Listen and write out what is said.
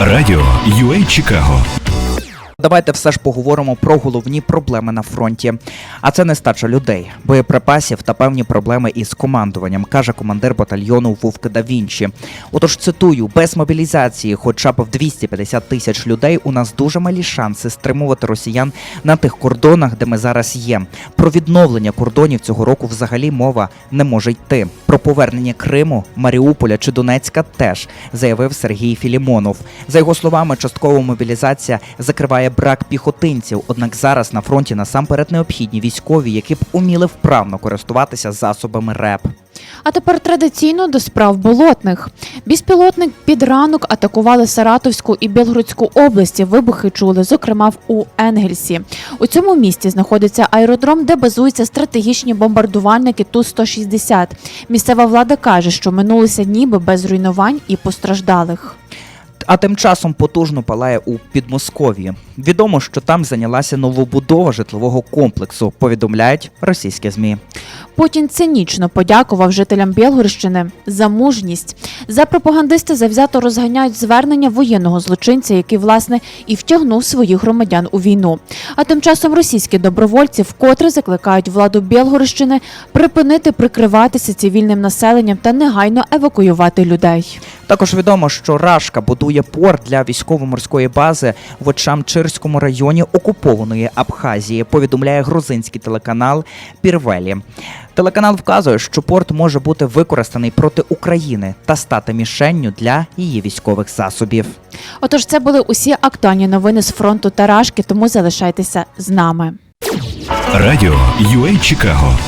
Радіо UA Чикаго Давайте все ж поговоримо про головні проблеми на фронті. А це нестача людей, боєприпасів та певні проблеми із командуванням, каже командир батальйону Вовк да Вінчі. Отож, цитую, без мобілізації, хоча б в 250 тисяч людей, у нас дуже малі шанси стримувати росіян на тих кордонах, де ми зараз є. Про відновлення кордонів цього року взагалі мова не може йти. Про повернення Криму, Маріуполя чи Донецька теж заявив Сергій Філімонов. За його словами, часткова мобілізація закриває брак піхотинців. Однак зараз на фронті насамперед необхідні військові, які б уміли вправно користуватися засобами РЕП. А тепер традиційно до справ болотних. Безпілотник під ранок атакували Саратовську і Білгородську області. Вибухи чули, зокрема в у Енгельсі. У цьому місті знаходиться аеродром, де базуються стратегічні бомбардувальники Ту-160. Місцева влада каже, що минулися ніби без руйнувань і постраждалих. А тим часом потужно палає у Підмосков'ї. Відомо, що там зайнялася новобудова житлового комплексу, повідомляють російські змі. Путін цинічно подякував жителям Білгорщини за мужність. За пропагандисти завзято розганяють звернення воєнного злочинця, який власне і втягнув своїх громадян у війну. А тим часом російські добровольці вкотре закликають владу Білгорщини припинити прикриватися цивільним населенням та негайно евакуювати людей. Також відомо, що Рашка будує порт для військово-морської бази в Очамчирському районі окупованої Абхазії. Повідомляє грузинський телеканал Пірвелі. Телеканал вказує, що порт може бути використаний проти України та стати мішенню для її військових засобів. Отож, це були усі актуальні новини з фронту Тарашки, тому залишайтеся з нами. Радіо UA Чикаго